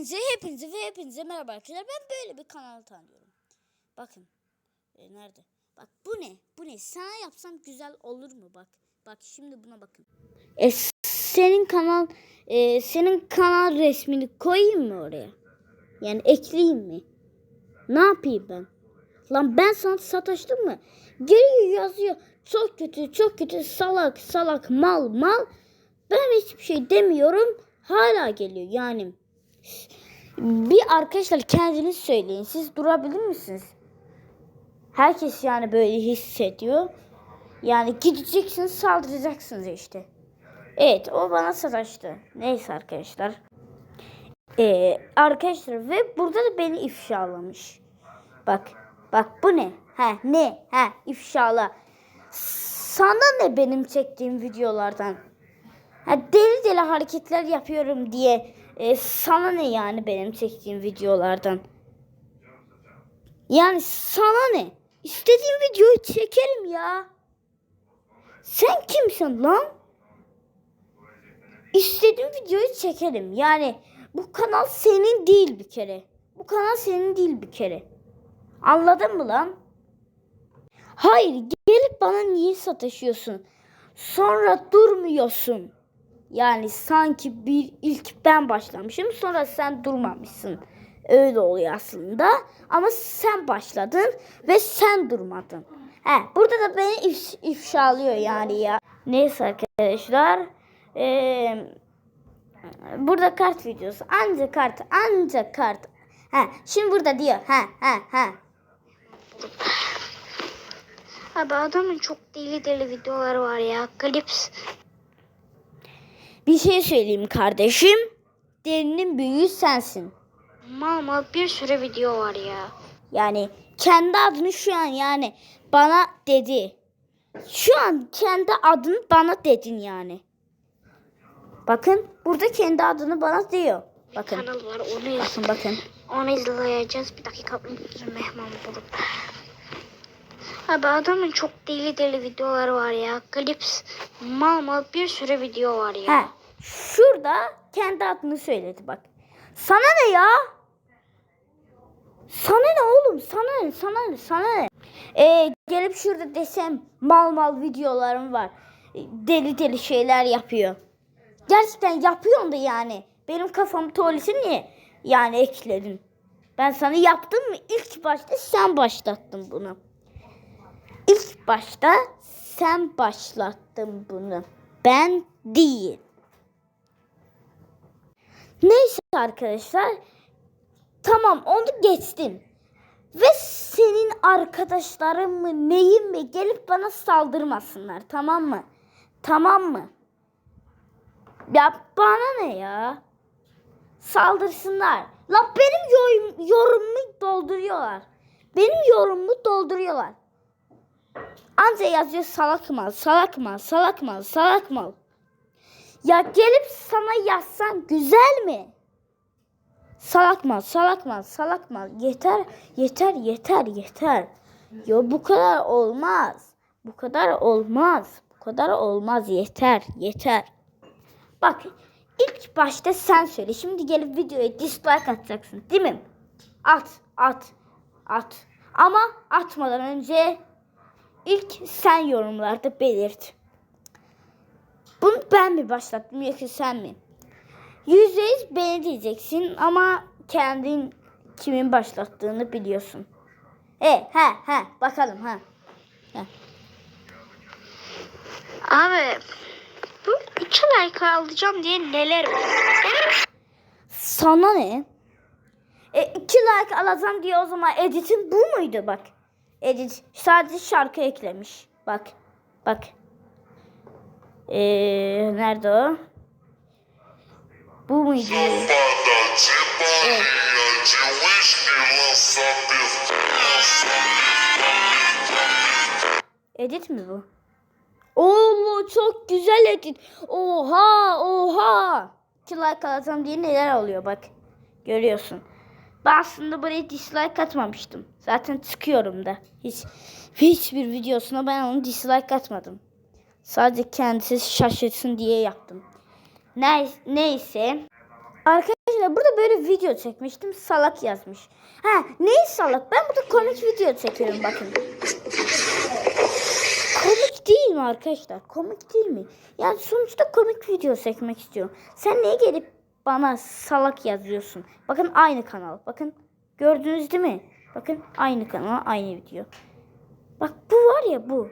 Hepinize, hepinize ve hepinize merhaba arkadaşlar. Ben böyle bir kanal tanıyorum. Bakın. E, nerede? Bak bu ne? Bu ne? Sana yapsam güzel olur mu? Bak. Bak şimdi buna bakın. E, senin kanal e, senin kanal resmini koyayım mı oraya? Yani ekleyeyim mi? Ne yapayım ben? Lan ben sana sataştım mı? Geliyor yazıyor. Çok kötü, çok kötü, salak, salak, mal, mal. Ben hiçbir şey demiyorum. Hala geliyor yani. Bir arkadaşlar kendiniz söyleyin. Siz durabilir misiniz? Herkes yani böyle hissediyor. Yani gideceksiniz saldıracaksınız işte. Evet o bana sataştı. Neyse arkadaşlar. Ee, arkadaşlar ve burada da beni ifşalamış. Bak bak bu ne? Ha ne? Ha ifşala. Sana ne benim çektiğim videolardan? Ha, deli deli hareketler yapıyorum diye e, sana ne yani benim çektiğim videolardan? Yani sana ne? İstediğim videoyu çekerim ya. Sen kimsin lan? İstediğim videoyu çekerim. Yani bu kanal senin değil bir kere. Bu kanal senin değil bir kere. Anladın mı lan? Hayır gelip bana niye sataşıyorsun? Sonra durmuyorsun. Yani sanki bir ilk ben başlamışım sonra sen durmamışsın. Öyle oluyor aslında. Ama sen başladın ve sen durmadın. He, burada da beni if, ifşalıyor yani ya. Neyse arkadaşlar. Ee, burada kart videosu. Anca kart, anca kart. He, şimdi burada diyor. He, he, he. Abi adamın çok deli deli videoları var ya. Clips. Bir şey söyleyeyim kardeşim. Delinin büyüğü sensin. Mal bir sürü video var ya. Yani kendi adını şu an yani bana dedi. Şu an kendi adını bana dedin yani. Bakın burada kendi adını bana diyor. Bakın. Kanal var onu iz Bakın bakın. onu izleyeceğiz. Bir dakika mehman bulup. Abi adamın çok deli deli videoları var ya. Clips. Mal mal bir sürü video var ya. He. Şurada kendi adını söyledi bak. Sana ne ya? Sana ne oğlum? Sana ne? Sana ne? Sana ne? Ee, gelip şurada desem mal mal videolarım var. Deli deli şeyler yapıyor. Gerçekten yapıyorsun da yani. Benim kafamı tuvaleti niye yani ekledin? Ben sana yaptım mı? İlk başta sen başlattın bunu. Başta sen başlattın bunu. Ben değil. Neyse arkadaşlar. Tamam onu geçtim. Ve senin arkadaşların mı neyin mi gelip bana saldırmasınlar tamam mı? Tamam mı? Ya bana ne ya? Saldırsınlar. La benim yorum, yorumumu dolduruyorlar. Benim yorumumu dolduruyorlar. Anca yazıyor salak mal, salak mal, salak mal, salak mal. Ya gelip sana yazsam güzel mi? Salak mal, salak mal, salak mal. Yeter, yeter, yeter, yeter. Yo bu kadar olmaz. Bu kadar olmaz. Bu kadar olmaz. Yeter, yeter. Bak ilk başta sen söyle. Şimdi gelip videoya dislike atacaksın değil mi? At, at, at. Ama atmadan önce ilk sen yorumlarda belirt. Bunu ben mi başlattım yoksa sen mi? Yüzde yüz beni diyeceksin ama kendin kimin başlattığını biliyorsun. E he he bakalım ha. He. Abi bu iki like alacağım diye neler var? Sana ne? E, iki like alacağım diye o zaman editin bu muydu bak. Edit sadece şarkı eklemiş. Bak. Bak. Ee, nerede o? Bu muydu? Lança Edit mi bu? Oo çok güzel edit. Oha oha. Like alacağım diye neler oluyor bak. Görüyorsun. Ben aslında buraya dislike atmamıştım. Zaten çıkıyorum da. Hiç hiçbir videosuna ben onu dislike atmadım. Sadece kendisi şaşırsın diye yaptım. Neyse, neyse. Arkadaşlar burada böyle video çekmiştim. Salak yazmış. Ha neyi salak? Ben burada komik video çekiyorum bakın. Komik değil mi arkadaşlar? Komik değil mi? Yani sonuçta komik video çekmek istiyorum. Sen niye gelip bana salak yazıyorsun? Bakın aynı kanal. Bakın gördünüz değil mi? Bakın aynı kanal, aynı video. Bak bu var ya bu.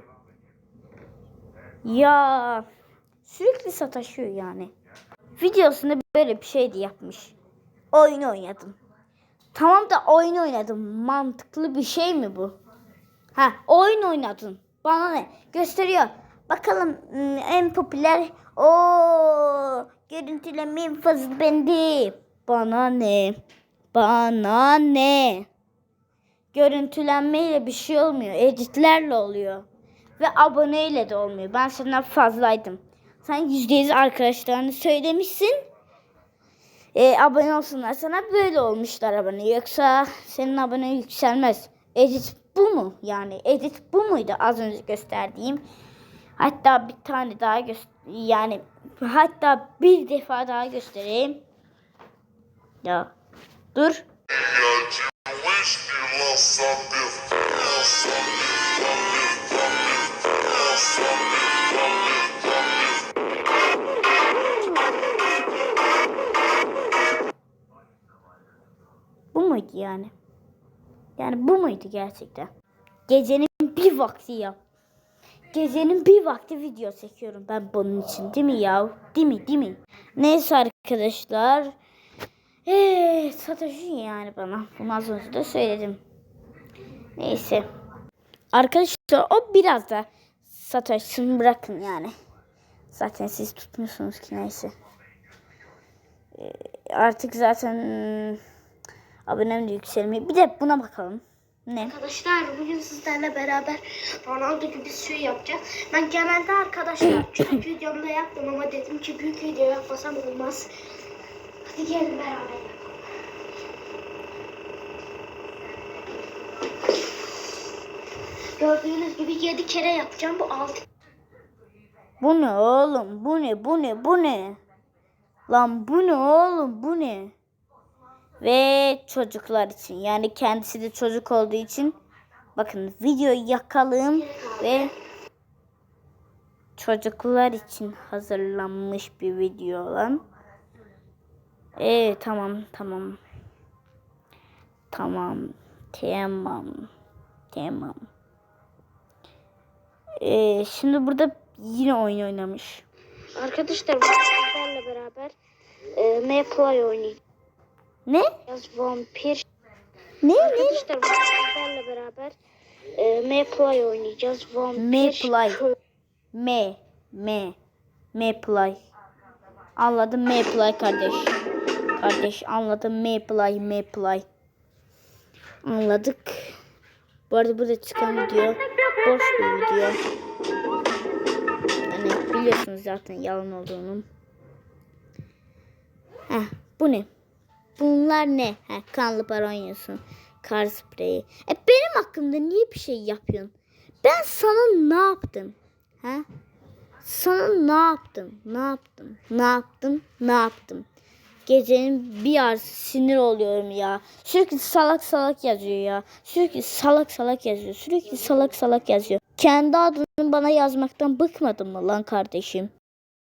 Ya sürekli sataşıyor yani. Videosunda böyle bir şeydi yapmış. Oyun oynadım. Tamam da oyun oynadım. Mantıklı bir şey mi bu? Ha oyun oynadın. Bana ne? Gösteriyor. Bakalım hmm, en popüler o görüntüleme infazı bende. Bana ne? Bana ne? Görüntülenmeyle bir şey olmuyor. Editlerle oluyor. Ve aboneyle de olmuyor. Ben senden fazlaydım. Sen %100 arkadaşlarını söylemişsin. E, abone olsunlar sana böyle olmuşlar abone. Yoksa senin abone yükselmez. Edit bu mu? Yani edit bu muydu az önce gösterdiğim? Hatta bir tane daha göster yani hatta bir defa daha göstereyim. Ya dur. Bu muydu yani? Yani bu muydu gerçekten? Gecenin bir vakti ya. Gecenin bir vakti video çekiyorum ben bunun için değil mi ya? Değil mi değil mi? Neyse arkadaşlar. Eee sataşın yani bana. Bunu az önce de söyledim. Neyse. Arkadaşlar o biraz da sataşsın bırakın yani. Zaten siz tutmuyorsunuz ki neyse. Ee, artık zaten abonem de yükselmiyor. Bir de buna bakalım. Ne? Arkadaşlar bugün sizlerle beraber Ronaldo gibi bir şey yapacağız. Ben genelde arkadaşlar küçük videomda yaptım ama dedim ki büyük video yapmasam olmaz. Hadi gelin beraber yapalım. Gördüğünüz gibi 7 kere yapacağım. Bu 6 Bu ne oğlum? Bu ne? Bu ne? Bu ne? Lan bu ne oğlum? Bu ne? Ve çocuklar için. Yani kendisi de çocuk olduğu için. Bakın videoyu yakalım ve çocuklar için hazırlanmış bir video olan. Ee tamam tamam. Tamam. Tamam. Tamam. Ee, şimdi burada yine oyun oynamış. Arkadaşlar sizlerle beraber e, Mayplay oynayacağız. Ne? Vampir. Ne? Ne? Arkadaşlar bugün sizlerle beraber e, Mayplay oynayacağız. Vampir. Mayplay. kö- M. M. Mayplay. Anladım Mayplay kardeş. Kardeş anladım Mayplay Mayplay. Anladık. Bu arada burada çıkan video boş bir video. Yani biliyorsunuz zaten yalan olduğunu. Heh, bu ne? Bunlar ne? Heh, kanlı para oynuyorsun. Kar spreyi. E benim hakkımda niye bir şey yapıyorsun? Ben sana ne yaptım? Ha? Sana ne yaptım? Ne yaptım? Ne yaptım? Ne yaptım? Gecenin bir yarısı sinir oluyorum ya. Sürekli salak salak yazıyor ya. Sürekli salak salak yazıyor. Sürekli salak salak yazıyor. Kendi adını bana yazmaktan bıkmadın mı lan kardeşim?